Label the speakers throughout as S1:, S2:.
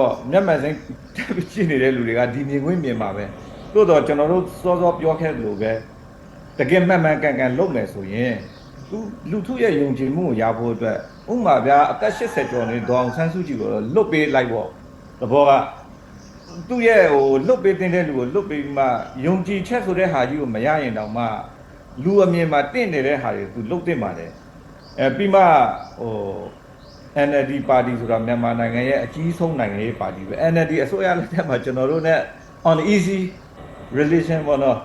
S1: တော့မျက်မှန်စိမ်းကြည့်နေတဲ့လူတွေကဒီမြင်ကွင်းမြင်ပါပဲသို့တော့ကျွန်တော်တို့စောစောပြောခဲ့သလိုပဲတကယ်မှန်မှန်ကန်ကန်လုပ်မယ်ဆိုရင်သူလူထုရဲ့ယုံကြည်မှုကိုရဖို့အတွက်ဥပမာဗျာအသက်80ကျော်နေဒေါအောင်ဆန်းစုကြည်ကိုတော့လွတ်ပေးလိုက်ပေါ့သဘောကသူ့ရဲ့ဟိုလွတ်ပေးတင်တဲ့လူကိုလွတ်ပေးပြီးမှယုံကြည်ချက်ဆိုတဲ့ဟာကြီးကိုမရရင်တောင်မှလူအမြင်မှာတင့်နေတဲ့ဟာတွေသူလွတ်တင်ပါတယ်အဲပြီးမှဟို NLD ပါတီဆိုတာမြန်မာနိုင်ငံရဲ့အကြီးဆုံးနိုင်ငံရေးပါတီပဲ NLD အစိုးရလက်ထက်မှာကျွန်တော်တို့ ਨੇ on easy relation ပေါ့နော်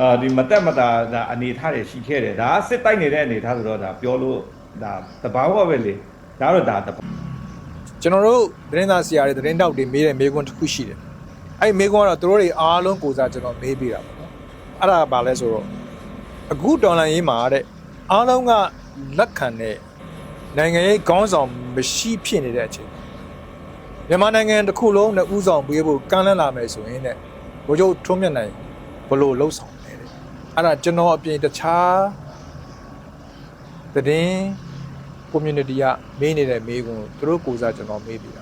S1: အာဒီမတက်မတာဒါအနေထားတွေရှိခဲ့တယ်ဒါကစစ်တိုက်နေတဲ့အနေထားဆိုတော့ဒါပြောလို့ဒါတဘာဝပဲလေဒါတော့ဒါတဘာ
S2: ကျွန်တော်တို့သတင်းသားဆရာတွေသတင်းတောက်တွေမေးတဲ့မေးခွန်းတစ်ခုရှိတယ်အဲ့ဒီမေးခွန်းကတော့သူတို့တွေအားလုံးကိုစားကျွန်တော်မေးပေးတာပေါ့နော်အဲ့ဒါကဘာလဲဆိုတော့အခုဒေါ်လာရေးမှာတဲ့အားလုံးကလက်ခံတဲ့ နိုင်ငံရေးခေါင်းဆောင်မရှိဖြစ်နေတဲ့အချိန်မြန်မာနိုင်ငံတစ်ခုလုံးနဲ့ဥဆောင်ပေးဖို့ကမ်းလှမ်းလာမယ်ဆိုရင်တဲ့ဘိုးချုပ်ထွန်းမြတ်နိုင်ဘလို့လှုပ်ဆောင်လဲတဲ့အဲ့ဒါကျွန်တော်အပြင်တခြားသတင်း community ကမေးနေတဲ့မေးခွန်းကိုသူတို့ကိုယ်စားကျွန်တော်မေးပြီးတာ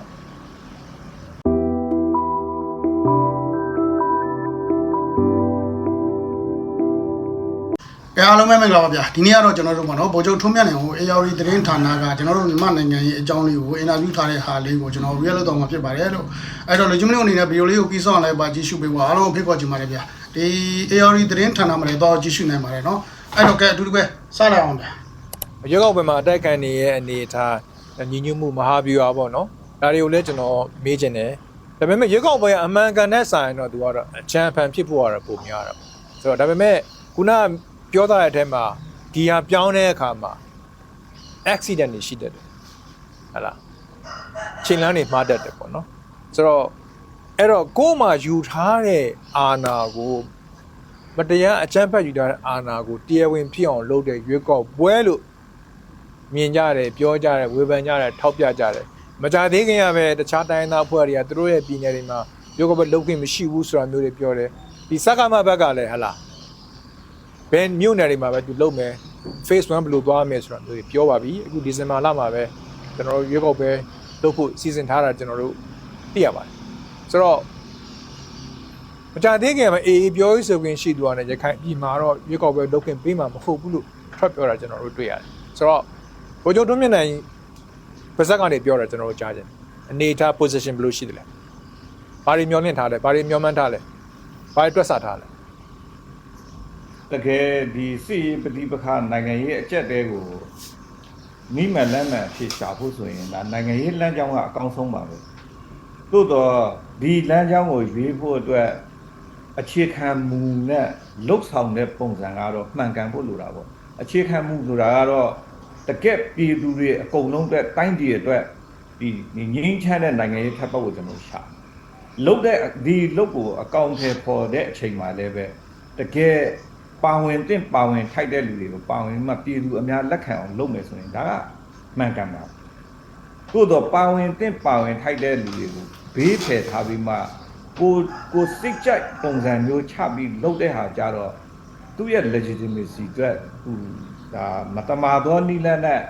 S3: အားလုံးပဲမင်္ဂလာပါဗျာဒီနေ့ကတော့ကျွန်တော်တို့ပေါ့နော်ဗိုလ်ချုပ်ထွန်းမြတ်နိုင်ဟို AR သတင်းဌာနကကျွန်တော်တို့မြန်မာနိုင်ငံရဲ့အကြောင်းလေးကိုအင်တာဗျူးထားတဲ့ဟာလေးကိုကျွန်တော် real လုပ်တော့မှာဖြစ်ပါတယ်လို့အဲ့တော့လူချင်းမလို့အနေနဲ့ဗီဒီယိုလေးကိုပြီးဆုံးအောင်လိုက်ပါကြည့်ရှုပေးပါအားလုံးဖိတ်ခေါ်ချင်ပါတယ်ဗျာဒီ AR သတင်းဌာနမှာလည်းတော့ကြည့်ရှုနိုင်ပါတယ်နော်အဲ့တော့ကဲအတူတူပဲစလာအောင်ဗျာ
S2: ရွေးကောက်ပွဲမှာအတိုက်ခံနေရဲ့အနေအထားညီညွတ်မှုမဟာဗျူဟာပေါ့နော်ဒါတွေကိုလည်းကျွန်တော်မေးချင်တယ်ဒါပေမဲ့ရွေးကောက်ပွဲကအမှန်ကန်တဲ့ဆိုင်တော့သူကတော့အချမ်းဖန်ဖြစ်ဖို့ကတော့ပုံများတာပေါ့ဆိုတော့ဒါပေမဲ့ခုန ပြောထားတဲ့အထက်မှာဒီဟာပြောင်းတဲ့အခါမှာ accident တွေရှိတတ်တယ်ဟတ်လားချိန်လန်းတွေမှားတတ်တယ်ပေါ့နော်ဆိုတော့အဲ့တော့ကိုယ်မှယူထားတဲ့အာဏာကိုမတရားအကြမ်းဖက်ယူထားတဲ့အာဏာကိုတရားဝင်ဖြစ်အောင်လုပ်တဲ့ရွေးကောက်ပွဲလို့မြင်ကြတယ်ပြောကြတယ်ဝေဖန်ကြတယ်ထောက်ပြကြတယ်မကြသေးခင်ကပဲတခြားတိုင်းသားဖွဲ့တွေကသူတို့ရဲ့ပြည်နယ်တွေမှာရွေးကောက်ပွဲလုပ်ခွင့်မရှိဘူးဆိုတာမျိုးတွေပြောတယ်ဒီစက္ကမဘက်ကလည်းဟလာ ဘယ်မြို့နယ်တွေမှာပဲသူလုပ်မယ် phase 1ဘယ်လိုသွားမယ်ဆိုတာမျိုးတွေပြောပါပြီအခုဒီဇင်ဘာလမှာပဲကျွန်တော်တို့ရွေးကောက်ပွဲလုပ်ဖို့စီစဉ်ထားတာကျွန်တော်တို့သိရပါတယ်ဆိုတော့မကြသေးခင်မှာအေးအေးပြောရေးဆိုခွင့်ရှိသူကနေရခိုင်ပြည်မှာတော့ရွေးကောက်ပွဲလုပ်ခွင့်ပေးမှာမဟုတ်ဘူးလို့ထွက်ပြောတာကျွန်တော်တို့တွေ့ရတယ်ဆိုတော့ဘိုးချုပ်တွန်းမြင့်နိုင်ပါဇက်ကနေပြောတာကျွန်တော်တို့ကြားကြတယ်အနေထား position ဘယ်လိုရှိတယ်လဲဘာတွေမျောလင့်ထားလဲဘာတွေမျောမှန်းထားလဲဘာတွေတွက်ဆထားလဲ
S1: တကယ်ဒီစီရေးပဋိပက္ခနိုင်ငံရေးအကျက်တဲကိုနိမလန်းမှန်ဖြစ်ရှာဖို့ဆိုရင်ဒါနိုင်ငံရေးလမ်းကြောင်းကအကောင်းဆုံးပါပဲသို့တော့ဒီလမ်းကြောင်းကိုရွေးဖို့အတွက်အခြေခံမူနဲ့လှုပ်ဆောင်တဲ့ပုံစံကတော့မှန်ကန်ဖို့လိုတာပေါ့အခြေခံမူဆိုတာကတော့တကက်ပြည်သူတွေအကုန်လုံးအတွက်တိုင်းပြည်အတွက်ဒီဒီငင်းချမ်းတဲ့နိုင်ငံရေးထပ်ပတ်ကိုကျွန်တော်ရှာလုတ်တဲ့ဒီလုတ်ကိုအကောင့်ထဲပေါ်တဲ့အချိန်မှာလည်းပဲတကယ် ပါဝင်တင့်ပါဝင်ထိုက်တဲ့လူတွေကိုပါဝင်မှပြည်သူအများလက်ခံအောင်လုပ်မယ်ဆိုရင်ဒါကမှန်ကန်ပါသို့တော့ပါဝင်တင့်ပါဝင်ထိုက်တဲ့လူတွေကိုဘေးဖယ်ထားပြီးမှကိုကိုစိတ်ကြိုက်ပုံစံမျိုးချပြီးလုပ်တဲ့ဟာကြတော့သူ့ရဲ့ legitimacy အတွက်သူဒါမတမာသောနိလန့်နဲ့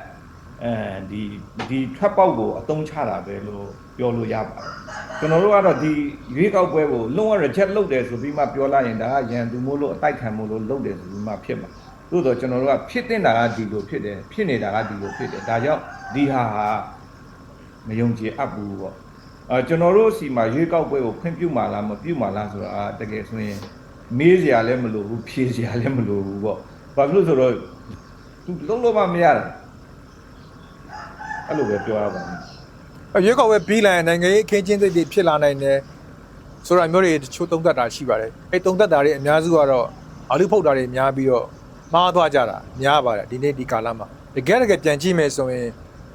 S1: အဲဒီဒီထွက်ပေါက်ကိုအသုံးချတာပဲလို့ ပြောလို့ရပါတယ်ကျွန်တော်တို့ကတော့ဒီရွေးကောက်ပွဲကိုလုံးဝ reject လုပ်တယ်ဆိုပြီးမှပြောလိုက်ရင်ဒါကရန်သူမို့လို့အတိုက်ခံမို့လို့လုပ်တယ်ဆိုပြီးမှဖြစ်မှာသို့တော့ကျွန်တော်တို့ကဖြစ်တင်တာကဒီလိုဖြစ်တယ်ဖြစ်နေတာကဒီလိုဖြစ်တယ်ဒါကြောင့်ဒီဟာဟာမယုံကြည်အပ်ဘူးပေါ့အဲကျွန်တော်တို့စီမှာရွေးကောက်ပွဲကိုခွင့်ပြုမှာလားမပြုမှာလားဆိုတာတကယ်ဆိုရင်မေးစရာလည်းမလိုဘူးဖြေစရာလည်းမလိုဘူးပေါ့ဘာဖြစ်လို့ဆိုတော့သူလုံးလုံးမမရတာအဲ့လိုပဲပြောရပါမယ်
S2: ရွေးကောက်ပွဲပြီးလိုက်ရင်နိုင်ငံရေးအခင်းချင်းသိတွေဖြစ်လာနိုင်တယ်ဆိုတာမျိုးတွေတချို့သုံးသပ်တာရှိပါတယ်အဲသုံးသပ်တာတွေအများစုကတော့အလူဖုတ်တာတွေများပြီးတော့မှားသွားကြတာများပါတယ်ဒီနေ့ဒီကာလမှာတကယ်တကယ်ပြန်ကြည့်မယ်ဆိုရင်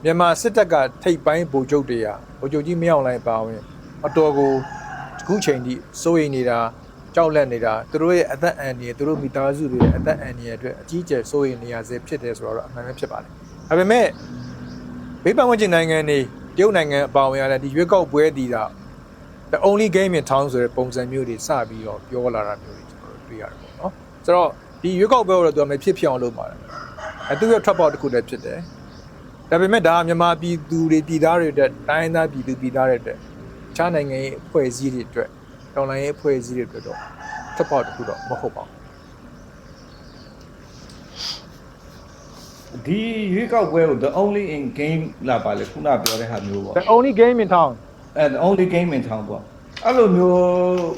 S2: မြန်မာစစ်တပ်ကထိပ်ပိုင်းဗိုလ်ချုပ်တွေဟာဗိုလ်ချုပ်ကြီးမင်းအောင်လှိုင်ပါဝင်အတော်ကိုအခုချိန်ထိစိုးရိမ်နေတာကြောက်လန့်နေတာသူတို့ရဲ့အသက်အန္တရာယ်သူတို့မိသားစုတွေရဲ့အသက်အန္တရာယ်အတွက်အကြီးအကျယ်စိုးရိမ်နေရစေဖြစ်တယ်ဆိုတော့အမှန်ပဲဖြစ်ပါတယ်ဒါပေမဲ့ဘေးပန်းဝင်ကျင်နိုင်ငံတွေ တရုတ်နိုင်ငံအပါအဝင်ရတဲ့ဒီရွေးကောက်ပွဲတည်တာ the only game in town ဆိုတဲ့ပုံစံမျိုးတွေစပြီးတော့ပြောလာတာမျိုးတွေကျွန်တော်တို့တွေ့ရတယ်ပေါ့နော်ဆိုတော့ဒီရွေးကောက်ပွဲကိုတော့သူကမဖြစ်ဖြစ်အောင်လုပ်ပါတယ်အဲသူရဲ့ထွက်ပေါက်တစ်ခုတည်းဖြစ်တယ်ဒါပေမဲ့ဒါကမြန်မာပြည်သူတွေပြည်သားတွေအတွက်တိုင်းသားပြည်သူပြည်သားတွေအတွက်ခြားနိုင်ငံရေးအဖွဲ့အစည်းတွေအတွက်တော်လိုင်းရေးအဖွဲ့အစည်းတွေအတွက်တော့ထွက်ပေါက်တစ်ခုတော့မဟုတ်ပါဘူး
S1: ဒီရွေးကောက်ပွဲကို the only in game လာပါလေခုနပြောတဲ့ဟာမျိုးပေါ့
S2: The only game in town
S1: အဲ the only game in town ပေါ့အဲ့လိုမျိုး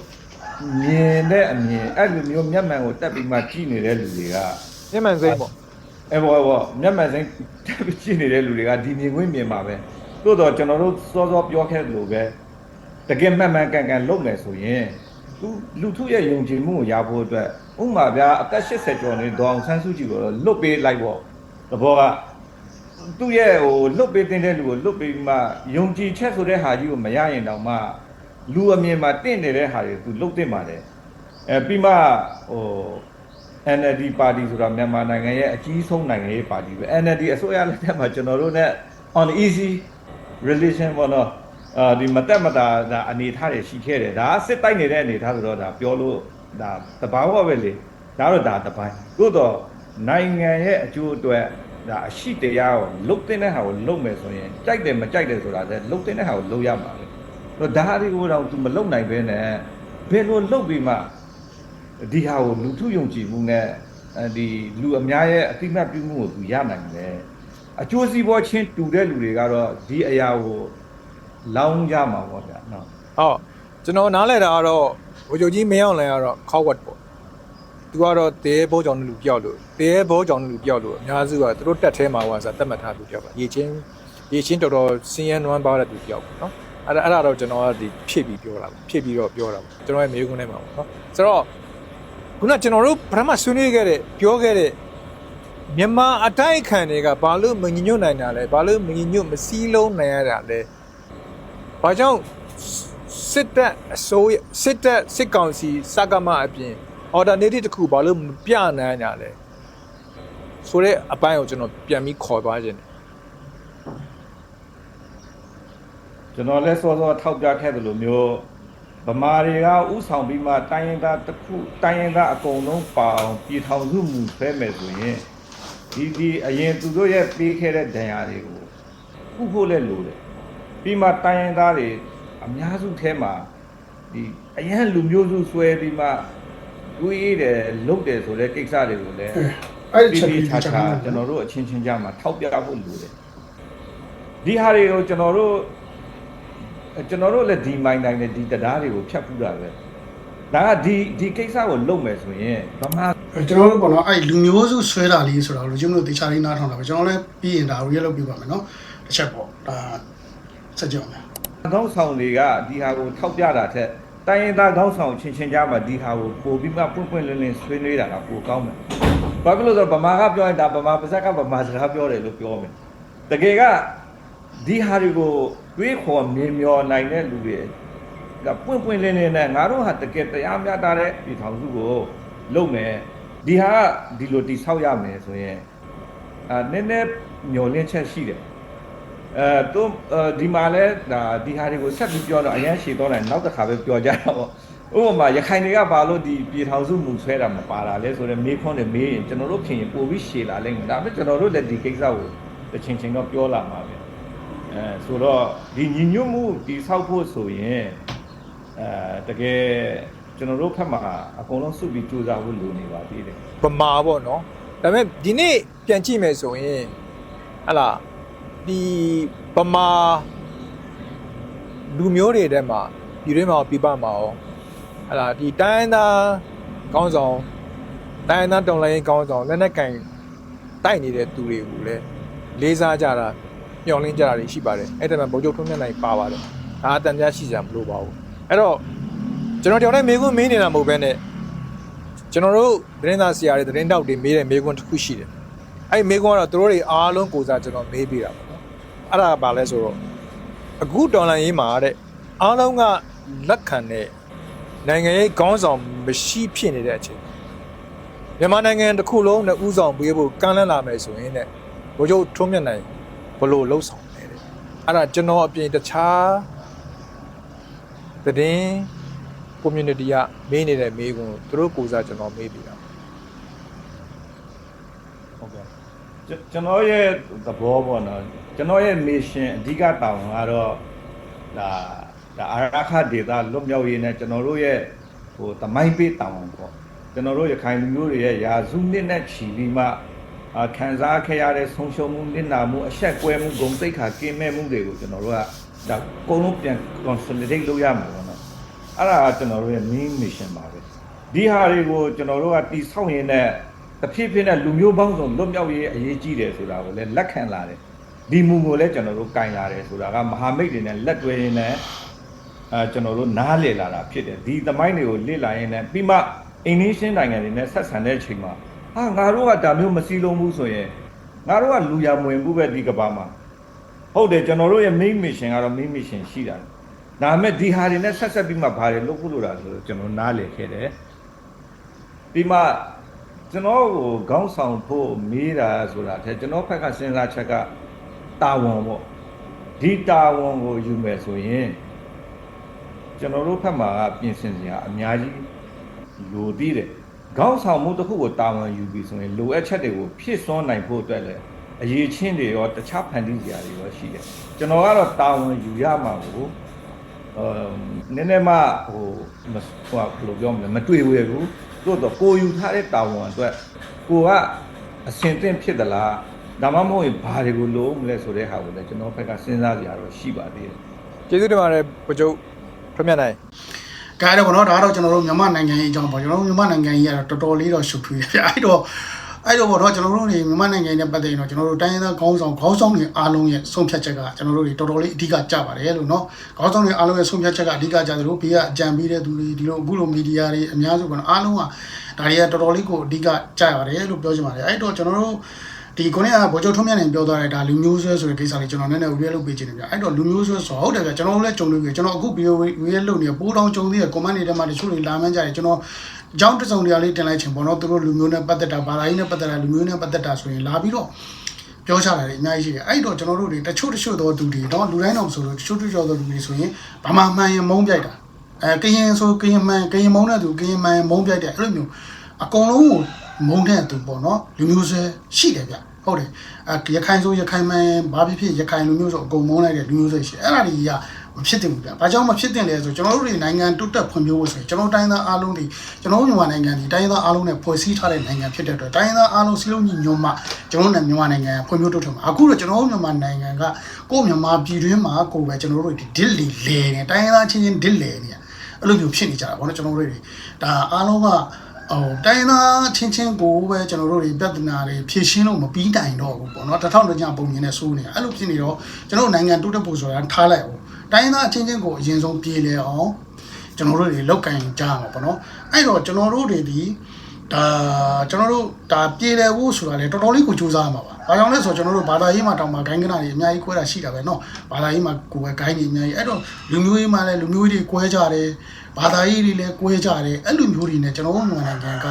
S1: မြင်တဲ့အမြင်အဲ့လိုမျိုးမျက်မှန်ကိုတက်ပြီးမှကြည့်နေတဲ့လူတွေက
S2: မျက်မှန်စိမ်းပေါ့
S1: အဲဘောဘောမျက်မှန်စိမ်းတက်ပြီးကြည့်နေတဲ့လူတွေကဒီမြင်ခွင့်မြင်ပါပဲသို့တော့ကျွန်တော်တို့စောစောပြောခဲ့သလိုပဲတကယ်မှန်မှန်ကန်ကန်လုပ်မယ်ဆိုရင်သူလူထုရဲ့ယုံကြည်မှုကိုရဖို့အတွက်ဥပမာဗျာအသက်80ကျော်နေဒေါအောင်ဆန်းစုကြည်ကိုတော့လွတ်ပေးလိုက်ပေါ့ သဘောကသူ့ရဲ့ဟိုလွတ်ပေးတင်တဲ့လူကိုလွတ်ပေးပြီးမှယုံကြည်ချက်ဆိုတဲ့ဟာကြီးကိုမရရင်တောင်မှလူအမြင်မှာတင့်နေတဲ့ဟာတွေသူလွတ်တင်ပါတယ်အဲပြီးမှဟို NLD ပါတီဆိုတာမြန်မာနိုင်ငံရဲ့အကြီးဆုံးနိုင်ငံရေးပါတီပဲ NLD အစိုးရလက်ထက်မှာကျွန်တော်တို့ ਨੇ on easy relation ပေါ့နော်အာဒီမတက်မတာဒါအနေထားတွေရှိခဲ့တယ်ဒါကစစ်တိုက်နေတဲ့အနေထားဆိုတော့ဒါပြောလို့ဒါတဘာဝပဲလေဒါတော့ဒါတပိုင်းသို့တော့ နိုင်ငံရဲ့အကျိုးအတွက်ဒါအရှိတရားကိုလုတ်တဲ့ဟာကိုလုတ်မယ်ဆိုရင်ကြိုက်တယ်မကြိုက်တယ်ဆိုတာလည်းလုတ်တဲ့ဟာကိုလုတ်ရမှာပဲတော့ဒါတွေကိုတော့ तू မလုတ်နိုင်ဘဲနဲ့ဘယ်လိုလုတ်ပြီးမှဒီဟာကိုလူထုယုံကြည်မှုနဲ့အဲဒီလူအများရဲ့အတိမတ်ပြုမှုကိုသူရနိုင်တယ်အကျိုးစီးပွားချင်းတူတဲ့လူတွေကတော့ဒီအရာကိုလောင်းကြမှာပေါ့ဗျာနော်
S2: ဟုတ်ကျွန်တော်နားလဲတာကတော့ဘိုလ်ချုပ်ကြီးမင်းအောင်လှိုင်ကတော့ coward ပေါ့ သူကတော့တဲဘောကြောင့်လူပြောက်လို့တဲဘောကြောင့်လူပြောက်လို့အများစုကသူတို့တက်ထဲမှာဟိုဆိုတတ်မှတ်ထားသူပြောက်ပါရေချင်းရေချင်းတော်တော်စင်းရဲနွမ်းပါတဲ့သူပြောက်ပေါ့နော်အဲ့ဒါအဲ့ဒါတော့ကျွန်တော်ကဒီဖြည့်ပြီးပြောတာပေါ့ဖြည့်ပြီးတော့ပြောတာပေါ့ကျွန်တော်ရဲ့မေးခွန်းထဲမှာပေါ့နော်ဆိုတော့ခုနကျွန်တော်တို့ပထမဆွေးနွေးခဲ့တဲ့ပြောခဲ့တဲ့မြန်မာအတိုက်အခံတွေကဘာလို့မငညွတ်နိုင်တာလဲဘာလို့မငညွတ်မစည်းလုံးနိုင်ရတာလဲဘာကြောင့်စစ်တပ်အစိုးရစစ်တပ်စစ်ကောင်စီစကမအပြင် alternative တစ်ခုဘာလို့မပြနိုင်ကြလဲဆိုတော့အပိုင်းကိုကျွန်တော်ပြန်ပြီးခေါ်သွားခြင်းတယ်
S1: ကျွန်တော်လည်းစောစောထောက်ပြခဲ့တယ်လို့မျိုးဗမာတွေကဥဆောင်ပြီးမှတိုင်းရင်သားတစ်ခုတိုင်းရင်သားအကုန်လုံးပါအောင်ပြည်ထောင်စုမူဆွဲမယ်ဆိုရင်ဒီဒီအရင်သူတို့ရဲ့ပေးခဲ့တဲ့ဒဏ်ရာတွေကိုဥဖို့လည်းလိုတယ်ပြီးမှတိုင်းရင်သားတွေအများစုထဲမှာဒီအရင်လူမျိုးစုဆွဲပြီးမှ တွေးတယ်လုပ်တယ်ဆိုတဲ့ကိစ္စတွေကိုလည်း
S3: အဲ့ဒီ
S1: ဒီ
S3: ချက်
S1: ဒီ
S3: ကြီး
S1: ချာ
S3: ချက်
S1: ချာ
S3: ကြီး
S1: ကျွန်တော်တို့အချင်းချင်းကြားမှာထောက်ပြဖို့လိုတယ်ဒီဟာတွေကိုကျွန်တော်တို့အဲကျွန်တော်တို့လည်းဒီမိုင်းတိုင်းနဲ့ဒီတရားတွေကိုဖြတ်ဖူးတာပဲဒါကဒီဒီကိစ္စကိုလုပ်မယ်ဆိုရင်ဗမာ
S3: ကျွန်တော်တို့ပေါ့နော်အဲ့လူမျိုးစုဆွဲတာလေးဆိုတော့လူချင်းတို့တေချာလေးနားထောင်တာပဲကျွန်တော်လည်းပြီးရင်ဒါ real လုပ်ပြပါမယ်နော်တစ်ချက်ပေါ့ဒါဆက်ကြောင်းမယ်
S1: ခေါင်းဆောင်တွေကဒီဟာကိုထောက်ပြတာထက် တိုင်းရင်းသားခေါင်းဆောင်ချင်းချင်းကြားမှာဒီဟာကိုပို့ပြီးမှပွင့်ပွင့်လင်းလင်းဆွေးနွေးတာကပိုကောင်းမယ်ဘာဖြစ်လို့လဲဆိုတော့ဗမာကပြောရင်ဒါဗမာပါဇက်ကဗမာစကားပြောတယ်လို့ပြောမယ်တကယ်ကဒီဟာတွေကိုတွေးခေါ်မြင်မျောနိုင်တဲ့လူတွေကပွင့်ပွင့်လင်းလင်းနဲ့ငါတို့ဟာတကယ်တရားမျှတတဲ့ပြည်ထောင်စုကိုလုပ်မယ်ဒီဟာကဒီလိုတိဆောက်ရမယ်ဆိုရင်အာနည်းနည်းမျောလင်းချက်ရှိတယ် အဲတို့ဒီမှာလဲဒါဒီဟာတွေကိုဆက်ပြီးပြောတော့အရန်ရှည်တော့တယ်နောက်တစ်ခါပဲပြောကြတာပေါ့ဥပမာရခိုင်တွေကဘာလို့ဒီပြည်ထောင်စုမူဆွဲတာမပါတာလဲဆိုတော့မေးခွန်းနဲ့မေးရင်ကျွန်တော်တို့ခင်ရင်ပို့ပြီးရှည်လာလိမ့်မယ်ဒါပေမဲ့ကျွန်တော်တို့လည်းဒီကိစ္စကိုတစ်ချိန်ချိန်တော့ပြောလာမှာပဲအဲဆိုတော့ဒီညီညွတ်မှုတိဆောက်ဖို့ဆိုရင်အဲတကယ်ကျွန်တော်တို့ဖက်မှာအကုန်လုံးစုပြီးကြိုးစားဖို့လိုနေပါသေးတယ်
S2: ဗမာပေါ့နော်ဒါပေမဲ့ဒီနေ့ပြန်ကြည့်မယ်ဆိုရင်ဟလာ ဒီဗမာလူမျိုးတွေထဲမှာပြည်တွင်းမှာရောပြည်ပမှာရောဟလာဒီတိုင်းရင်းသားကောင်းဆောင်တိုင်းရင်းသားတော်လိုင်းကောင်းဆောင်လက်နက်ကင်တိုက်နေတဲ့သူတွေကိုလည်းလေးစားကြတာညှော်လင်းကြတာတွေရှိပါတယ်အဲ့ဒါမှဗိုလ်ချုပ်ထွန်းမြတ်နိုင်ပါပါတယ်ဒါအတန်ကြားရှိကြမလို့ပါဘူးအဲ့တော့ကျွန်တော်တယောက်တည်းမေးခွန်းမေးနေတာမဟုတ်ဘဲနဲ့ကျွန်တော်တို့သတင်းသားဆရာတွေသတင်းတောက်တွေမေးတဲ့မေးခွန်းတစ်ခုရှိတယ်။အဲ့ဒီမေးခွန်းကတော့သူတို့တွေအားလုံးကိုစားကျွန်တော်မေးပေးတာပေါ့နော်။ အဲ့ဒါကဘာလဲဆိုတော့အခုတော်လန်ရေးမှာတဲ့အားလုံးကလက်ခံတဲ့နိုင်ငံရေးခေါင်းဆောင်မရှိဖြစ်နေတဲ့အချိန်မြန်မာနိုင်ငံတစ်ခုလုံးနဲ့ဥဆောင်ပေးဖို့ကမ်းလှမ်းလာမယ်ဆိုရင်တဲ့ဘိုလ်ချုပ်ထုံးမြတ်နိုင်ဘလို့လှုပ်ဆောင်လဲတဲ့။အဲ့ဒါကျွန်တော်အပြင်တခြားသတင်း community ကမေးနေတဲ့မေးခွန်းကိုသူတို့ကိုယ်စားကျွန်တော်မေးပြီးတာ
S1: ဟုတ်ကဲ့ ကျွန်ကျွန်တော်ရဲ့သဘောပေါ့နော်ကျွန်တော်ရဲ့ mission အဓိကတောင်းကတော့ဒါဒါအာရခဒေတာလွတ်မြောက်ရေးနဲ့ကျွန်တော်တို့ရဲ့ဟိုတမိုင်းပေးတောင်းပေါ့ကျွန်တော်တို့ရခိုင်လူမျိုးတွေရဲ့ယာစုနှစ်နဲ့ချီပြီးမှအာခံစားခဲ့ရတဲ့ဆုံးရှုံးမှုနစ်နာမှုအဆက်ကွဲမှုဂုံတိတ်ခါကင်းမဲ့မှုတွေကိုကျွန်တော်တို့ကဒါအကုန်လုံးပြန် consolidate လုပ်ရမှာပေါ့နော်အဲ့ဒါကကျွန်တော်တို့ရဲ့ main mission ပါပဲဒီဟာတွေကိုကျွန်တော်တို့ကတီဆောက်ရင်လည်း တစ်ဖြည်းဖြည်းနဲ့လူမျိုးပေါင်းစုံလွတ်မြောက်ရေးအရေးကြီးတယ်ဆိုတာကိုလည်းလက်ခံလာတယ်ဒီမူကိုလည်းကျွန်တော်တို့ကင်လာတယ်ဆိုတာကမဟာမိတ်တွေနဲ့လက်တွဲရင်းနဲ့အဲကျွန်တော်တို့နားလည်လာတာဖြစ်တယ်ဒီသမိုင်းတွေကိုလေ့လာရင်းနဲ့ပြီးမှအင်းနည်းရှင်းနိုင်ငံတွေနဲ့ဆက်ဆံတဲ့အချိန်မှာဟာငါတို့ကဒါမျိုးမစည်းလုံးဘူးဆိုရင်ငါတို့ကလူရမဝင်ဘူးပဲဒီကဘာမှာဟုတ်တယ်ကျွန်တော်တို့ရဲ့ main mission ကတော့ main mission ရှိတာဒါပေမဲ့ဒီဟာတွေနဲ့ဆက်ဆက်ပြီးမှဘာတွေလုပ်ဖို့လိုတာဆိုတော့ကျွန်တော်နားလည်ခဲ့တယ်ပြီးမှ ကျွန်တော်ကိုခေါင်းဆောင်ဖို့မေးတာဆိုတာတဲ့ကျွန်တော်ဖက်ကစဉ်းစားချက်ကတာဝန်ပေါ့ဒီတာဝန်ကိုယူမယ်ဆိုရင်ကျွန်တော်တို့ဖက်မှာကပြင်ဆင်စရာအများကြီးလိုသေးတယ်။ခေါင်းဆောင်မှုတစ်ခုကိုတာဝန်ယူပြီးဆိုရင်လိုအပ်ချက်တွေကိုဖြည့်စွန်းနိုင်ဖို့အတွက်လည်းအရေးချင်းတွေရောတခြားဖန်တီးစရာတွေရောရှိတယ်။ကျွန်တော်ကတော့တာဝန်ယူရမှာကိုအဲနည်းနည်းမှဟိုမဟိုဘယ်လိုပြောမလဲမတွေ့ဝဲဘူး။ သို့တော့ကိုယူထားတဲ့တာဝန်အတွက်ကိုကအဆင်သင့်ဖြစ်သလားဒါမှမဟုတ်ရင်ဘာတွေကိုလိုမလဲဆိုတဲ့ဟာကိုလည်းကျွန်တော်ဘက်ကစဉ်းစားစရာတော့ရှိပါသေးတယ်။
S2: ကျေးဇူးတင်ပါတယ်ဗချုပ်ထွမြတ်နိုင်
S3: ကဲတော့ဗောနော်ဒါကတော့ကျွန်တော်တို့မြန်မာနိုင်ငံရေးအကြောင်းပေါ့ကျွန်တော်တို့မြန်မာနိုင်ငံရေးကတော့တော်တော်လေးတော့ရှုပ်ထွေးတယ်ဗျအဲ့တော့ အဲ့တော့ဗောနော်ကျွန်တော်တို့နေမြန်မာနိုင်ငံရေးနဲ့ပတ်သက်ရင်တော့ကျွန်တော်တို့တိုင်းရင်းသားခေါင်းဆောင်ခေါင်းဆောင်တွေအားလုံးရဲ့ဆုံးဖြတ်ချက်ကကျွန်တော်တို့တွေတော်တော်လေးအဓိကကြပါတယ်လို့နော်ခေါင်းဆောင်တွေအားလုံးရဲ့ဆုံးဖြတ်ချက်ကအဓိကကြသလိုဘေးကအကြံပေးတဲ့သူတွေဒီလိုအခုလိုမီဒီယာတွေအများစုကအားလုံးကဒါတွေကတော်တော်လေးကိုအဓိကကြရတယ်လို့ပြောချင်ပါတယ်အဲ့တော့ကျွန်တော်တို့ ဒီခုနကဗိုလ်ချုပ်ထွန်းမြတ်နိုင်ပြောသွားတဲ့ဒါလူမျိုးဆွဲဆိုတဲ့ကိစ္စလေးကျွန်တော်နည်းနည်း real လုပ်ပေးခြင်းတယ်ဗျအဲ့တော့လူမျိုးဆွဲဆိုဟုတ်တယ်ဗျကျွန်တော်တို့လည်းကြုံလို့ပြီကျွန်တော်အခု video real လုပ်နေပိုးတောင်ကြုံသေးတဲ့ comment တွေထဲမှာတချို့တွေလာမှန်းကြတယ်ကျွန်တော်အကြောင်းတစ်စုံတရာလေးတင်လိုက်ချင်ပေါ့နော်သူတို့လူမျိုးနဲ့ပတ်သက်တာဘာသာရေးနဲ့ပတ်သက်တာလူမျိုးနဲ့ပတ်သက်တာဆိုရင်လာပြီးတော့ပြောချတာတွေအများကြီးရှိတယ်အဲ့တော့ကျွန်တော်တို့တွေတချို့တချို့သောသူတွေတော့လူတိုင်းတော့မဆိုလို့တချို့တချို့သောလူတွေဆိုရင်ဘာမှမှန်ရင်မုန်းပြိုက်တာအဲကရင်ဆိုကရင်မှန်ကရင်မုန်းတဲ့သူကရင်မှန်မုန်းပြိုက်တယ်အဲ့လိုမျိုးအကုန်လုံးကို မုန်းတဲ့သူပေါ့နော်လူမျိုးဆွဲရှိတယ်ဗျဟုတ်တယ်အဲရခိုင်ဆိုရခိုင်မှန်ဘာဖြစ်ဖြစ်ရခိုင်လူမျိုးဆိုအကုန်မုန်းလိုက်တဲ့လူမျိုးစိတ်ရှိတယ်အဲ့ဒါတွေကမဖြစ်တင်ဘူးဗျ။ဘာကြောင့်မဖြစ်တင်လဲဆိုကျွန်တော်တို့တွေနိုင်ငံတိုးတက်ဖွံ့ဖြိုးဖို့ဆိုရင်ကျွန်တော်တိုင်းသားအားလုံးတွေကျွန်တော်မြန်မာနိုင်ငံဒီတိုင်းသားအားလုံးနဲ့ဖွဲ့စည်းထားတဲ့နိုင်ငံဖြစ်တဲ့အတွက်တိုင်းသားအားလုံးစည်းလုံးညီညွတ်မှကျွန်တော်တို့မြန်မာနိုင်ငံဖွံ့ဖြိုးတိုးတက်မှာအခုတော့ကျွန်တော်တို့မြန်မာနိုင်ငံကကိုယ့်မြန်မာပြည်တွင်းမှာကိုယ်ပဲကျွန်တော်တို့ဒီဒစ်လီလဲနေတိုင်းသားချင်းချင်းဒစ်လဲနေအဲ့လိုမျိုးဖြစ်နေကြတာဗောနော်ကျွန်တော်တို့တွေဒါအားလုံးက ဟိုတိုင်းသားချင်းချင်းကိုပဲကျွန်တော်တို့တွေပြဿနာတွေဖြေရှင်းလို့မပြီးတိုင်တော့ဘူးပေါ့နော်တစ်ထောင်တစ်ညပုံမြင်နဲ့စိုးနေတာအဲ့လိုဖြစ်နေတော့ကျွန်တော်တို့နိုင်ငံတိုးတက်ဖို့ဆိုတာထားလိုက်အောင်တိုင်းသားချင်းချင်းကိုအရင်ဆုံးပြေးလဲအောင်ကျွန်တော်တို့တွေလောက်ကင်ကြရမှာပေါ့နော်အဲ့တော့ကျွန်တော်တို့တွေဒီဒါကျွန်တော်တို့ဒါပြေးလဲဖို့ဆိုတာလေတော်တော်လေးကိုစူးစမ်းရမှာပါ။ဘာကြောင့်လဲဆိုတော့ကျွန်တော်တို့ဘာသာရေးမှာတောင်မှဂိုင်းကနာတွေအများကြီးကွဲတာရှိတာပဲเนาะ။ဘာသာရေးမှာကိုယ်ပဲဂိုင်းတွေအများကြီးအဲ့တော့လူမျိုးရေးမှာလည်းလူမျိုးတွေကွဲကြတယ်။ ဘာသာရေးတွေလည်းကွဲကြတယ်။အဲ့လိုမျိုးတွေနဲ့ကျွန်တော်တို့မြန်မာနိုင်ငံက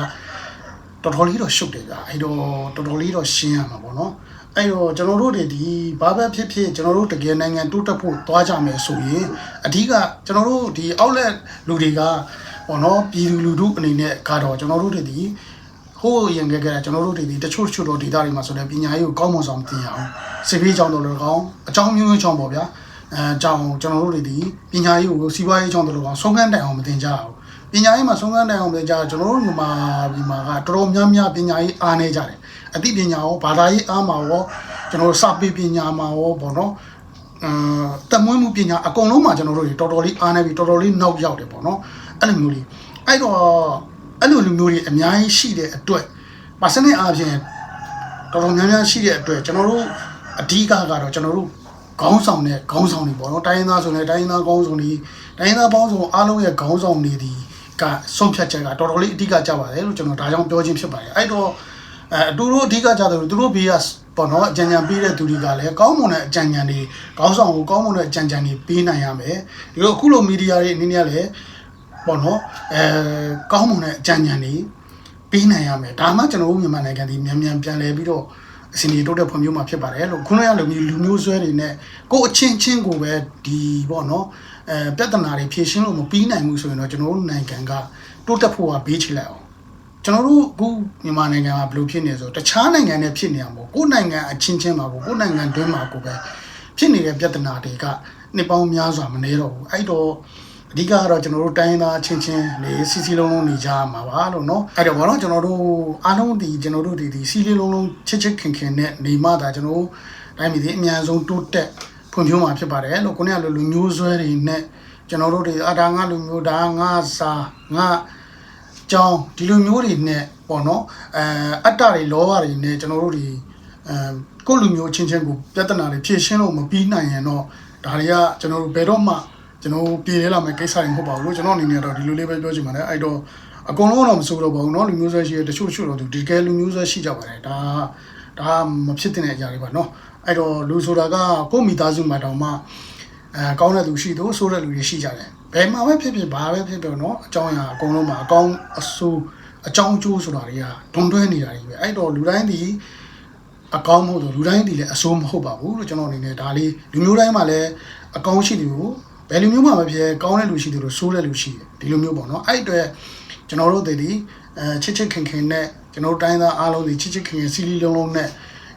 S3: တော်တော်လေးတော့ရှုပ်တယ်ဗျာအဲ့တော့တော်တော်လေးတော့ရှင်းရမှာပေါ့နော်အဲ့တော့ကျွန်တော်တို့တွေဒီဘာပဲဖြစ်ဖြစ်ကျွန်တော်တို့တကယ်နိုင်ငံတိုးတက်ဖို့သွားကြမယ်ဆိုရင်အဓိကကျွန်တော်တို့ဒီအောက်လက်လူတွေကပေါ့နော်ပြည်သူလူထုအနေနဲ့ကတော့ကျွန်တော်တို့တွေဒီဟိုးရင်ခဲ့ကြကျွန်တော်တို့တွေဒီတချို့တချို့တော့ဒေတာတွေမှာဆိုလည်းပညာရေးကိုကောင်းမွန်ဆောင်သင်ရအောင်စစ်ပေးကြောင်းတော်လည်းကောင်းအကြောင်းမျိုးမျိုးကြောင်းပေါ့ဗျာ အဲအကြောင်းကျွန်တော်တို့တွေဒီပညာရေးကိုစီးပွားရေးကြောင်းတော်လည်းကောင်းဆုံးခန်းတိုင်အောင်မတင်ကြအောင်ပညာရေးမှာဆုံးခန်းတိုင်အောင်ပဲကြာကျွန်တော်တို့မြန်မာပြည်မှာကတော်တော်များများပညာရေးအားနေကြတယ်အသိပညာရောဘာသာရေးအားမှာရောကျွန်တော်တို့စာပေပညာမှာရောပေါ့နော်အာတမွေးမှုပညာအကုန်လုံးမှာကျွန်တော်တို့တွေတော်တော်လေးအားနေပြီတော်တော်လေးနောက်ရောက်တယ်ပေါ့နော်အဲ့လိုမျိုးလေးအဲ့တော့အဲ့လိုလူမျိုးတွေအများကြီးရှိတဲ့အတွက်ပါစနစ်အားဖြင့်တော်တော်များများရှိတဲ့အတွက်ကျွန်တော်တို့အဓိကကတော့ကျွန်တော်တို့ ခေါင်းဆောင်တဲ့ခေါင်းဆောင်တွေပေါ့နော်တိုင်းရင်းသားဆိုရင်တိုင်းရင်းသားခေါင်းဆောင်တွေတိုင်းရင်းသားပေါင်းစုံအားလုံးရဲ့ခေါင်းဆောင်တွေဒီကဆုံးဖြတ်ချက်ကတော်တော်လေးအဓိကကြပါတယ်လို့ကျွန်တော်ဒါကြောင့်ပြောချင်းဖြစ်ပါတယ်အဲ့တော့အဲအတူတူအဓိကကြတယ်လို့သူတို့ဘေးကပေါ့နော်အကြံဉာဏ်ပေးတဲ့သူတွေကလည်းကောင်းမွန်တဲ့အကြံဉာဏ်တွေခေါင်းဆောင်ကိုကောင်းမွန်တဲ့အကြံဉာဏ်တွေပေးနိုင်ရမယ်ဒီလိုအခုလိုမီဒီယာတွေအနေနဲ့လည်းပေါ့နော်အဲကောင်းမွန်တဲ့အကြံဉာဏ်တွေပေးနိုင်ရမယ်ဒါမှကျွန်တော်တို့မြန်မာနိုင်ငံဒီမြန်မြန်ပြန်လဲပြီးတော့ အစီအစဉ်တိုးတက်ဖွံ့ဖြိုးမှာဖြစ်ပါတယ်လို့ခုနကလိုမျိုးလူမျိုးဆွဲတွေနဲ့ကိုယ်အချင်းချင်းကိုပဲဒီပေါ့နော်အဲပြဿနာတွေဖြေရှင်းလို့မပြီးနိုင်ဘူးဆိုရင်တော့ကျွန်တော်တို့နိုင်ငံကတိုးတက်ဖို့ကဘေးချလိုက်အောင်ကျွန်တော်တို့အခုမြန်မာနိုင်ငံမှာဘယ်လိုဖြစ်နေလဲဆိုတော့တခြားနိုင်ငံနဲ့ဖြစ်နေအောင်ပေါ့ကိုယ်နိုင်ငံအချင်းချင်းမှာပေါ့ကိုယ်နိုင်ငံတွင်းမှာကိုပဲဖြစ်နေတဲ့ပြဿနာတွေကနှစ်ပေါင်းများစွာမနေတော့ဘူးအဲ့တော့ အဓိကကတော့ကျွန်တော်တို့တိုင်းရင်းသားချင်းချင်းနေစီစီလုံးလုံးနေကြမှာပါလို့เนาะအဲ့တော့ဘာလို့ကျွန်တော်တို့အားလုံးဒီကျွန်တော်တို့ဒီဒီစီလေးလုံးလုံးချစ်ချစ်ခင်ခင်နဲ့နေမှသာကျွန်တော်တို့တိုင်းပြည်ဒီအများဆုံးတိုးတက်ဖွံ့ဖြိုးမှာဖြစ်ပါတယ်လို့ကိုနေ့ကလိုလူမျိုးဆွဲတွေနဲ့ကျွန်တော်တို့တွေအဒါငါလူမျိုးဒါငါစာငါ ကြောင်းဒီလိုမျိုးတွေနဲ့ပေါ့နော်အဲအတ္တတွေလောဘတွေနဲ့ကျွန်တော်တို့ဒီအဲကိုယ့်လူမျိုးချင်းချင်းကိုပြဿနာတွေဖြေရှင်းလို့မပြီးနိုင်ရင်တော့ဒါတွေကကျွန်တော်တို့ဘယ်တော့မှ ကျွန်တော်တို့ပြည်လဲလာမယ့်ကိစ္စတွေမဟုတ်ပါဘူးလို့ကျွန်တော်အနေနဲ့တော့ဒီလိုလေးပဲပြောချင်ပါတယ်အဲ့တော့အကုန်လုံးတော့မဆိုတော့ပါဘူးเนาะလူမျိုးဆွဲရှိရတချို့တချို့တော့ဒီကဲလူမျိုးဆွဲရှိကြပါတယ်ဒါဒါမဖြစ်တဲ့အရာတွေပါเนาะအဲ့တော့လူဆိုတာကကိုယ့်မိသားစုမှာတောင်မှ အဲကောင်းတဲ့လူရှိသူဆိုးတဲ့လူတွေရှိကြတယ်ဘယ်မှာပဲဖြစ်ဖြစ်ဘာပဲဖြစ်ဖြစ်เนาะအကြောင်းအရာအကုန်လုံးမှာအကောင်းအဆိုးအကြောင်းအကျိုးဆိုတာတွေကဒုံတွဲနေတာကြီးပဲအဲ့တော့လူတိုင်းဒီအကောင်းမဟုတ်တော့လူတိုင်းဒီလည်းအဆိုးမဟုတ်ပါဘူးလို့ကျွန်တော်အနေနဲ့ဒါလေးလူမျိုးတိုင်းမှာလည်းအကောင်းရှိတယ်ကို ဘယ်လိုမျိုးမှမဖြစ်ကောင်းတဲ့လူရှိတယ်လို့ဆိုးတဲ့လူရှိတယ်ဒီလိုမျိုးပေါ့နော်အဲ့အတွက်ကျွန်တော်တို့တွေဒီအဲချစ်ချစ်ခင်ခင်နဲ့ကျွန်တော်တိုင်းသားအားလုံးဒီချစ်ချစ်ခင်ခင်စီလီလုံးလုံးနဲ့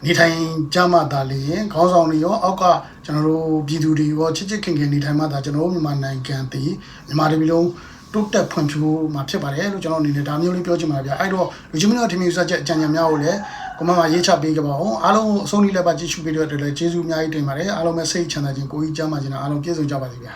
S3: နေထိုင်ကြမှသာလေရင်ခေါင်းဆောင်တွေရောအောက်ကကျွန်တော်တို့ပြည်သူတွေရောချစ်ချစ်ခင်ခင်နေထိုင်မှသာကျွန်တော်တို့မြန်မာနိုင်ငံတည်မြန်မာတပြည်လုံး တိုးတက်ဖွံ့ဖြိုးမှာဖြစ်ပါတယ်လို့ကျွန်တော်အနေနဲ့ဒါမျိုးလေးပြောချင်ပါတယ်ဗျအဲ့တော့လူချင်းမျိုးထင်မြင်စချက်အကြံဉာဏ်များကိုလည်းကိုမမရေးချပေးကြပါအောင်အားလုံးအဆုံးလေးလည်းပါကြည့်ရှုပေးတဲ့အတွက်လည်းကျေးဇူးအများကြီးတင်ပါတယ်အားလုံးပဲစိတ်ချမ်းသာခြင်းကိုယ်ကြီးကျမ်းမာခြင်းနဲ့အားလုံးပြည့်စုံကြပါစေဗျာ